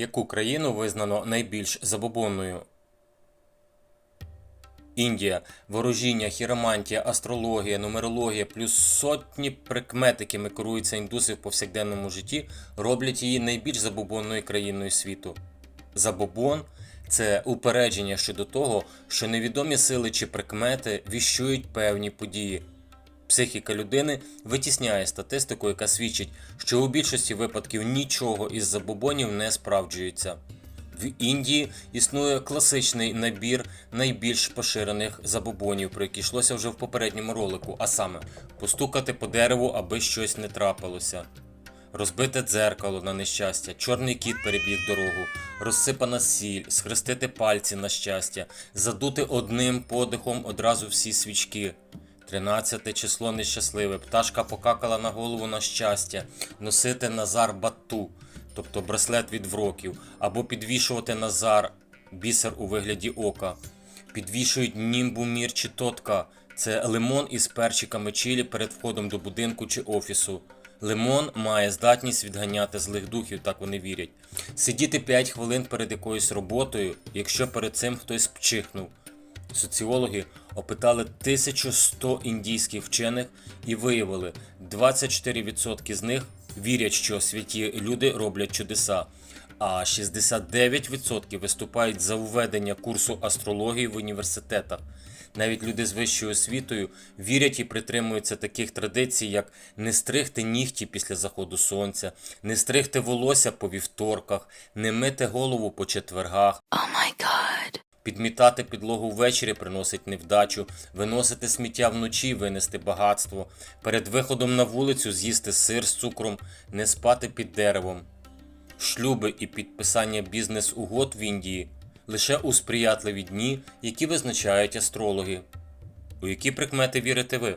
Яку країну визнано найбільш забобонною? Індія. Ворожіння, хіромантія, астрологія, нумерологія, плюс сотні прикмет, якими керуються індуси в повсякденному житті, роблять її найбільш забобонною країною світу. Забобон це упередження щодо того, що невідомі сили чи прикмети віщують певні події. Психіка людини витісняє статистику, яка свідчить, що у більшості випадків нічого із забобонів не справджується. В Індії існує класичний набір найбільш поширених забобонів, про які йшлося вже в попередньому ролику, а саме постукати по дереву, аби щось не трапилося. Розбите дзеркало на нещастя, чорний кіт перебіг дорогу, розсипана сіль, схрестити пальці на щастя, задути одним подихом одразу всі свічки. Тринадцяте число нещасливе, пташка покакала на голову на щастя, носити назар бату, тобто браслет від вроків, або підвішувати назар бісер у вигляді ока. Підвішують німбу мір чи тотка. Це лимон із перчиками чилі перед входом до будинку чи офісу. Лимон має здатність відганяти злих духів, так вони вірять. Сидіти 5 хвилин перед якоюсь роботою, якщо перед цим хтось пчихнув. Соціологи опитали 1100 індійських вчених і виявили, 24% з них вірять, що святі люди роблять чудеса, а 69% виступають за введення курсу астрології в університетах. Навіть люди з вищою освітою вірять і притримуються таких традицій, як не стригти нігті після заходу сонця, не стригти волосся по вівторках, не мити голову по четвергах, Oh my god. Підмітати підлогу ввечері приносить невдачу, виносити сміття вночі, винести багатство, перед виходом на вулицю з'їсти сир з цукром, не спати під деревом. Шлюби і підписання бізнес-угод в Індії лише у сприятливі дні, які визначають астрологи. У які прикмети вірите ви?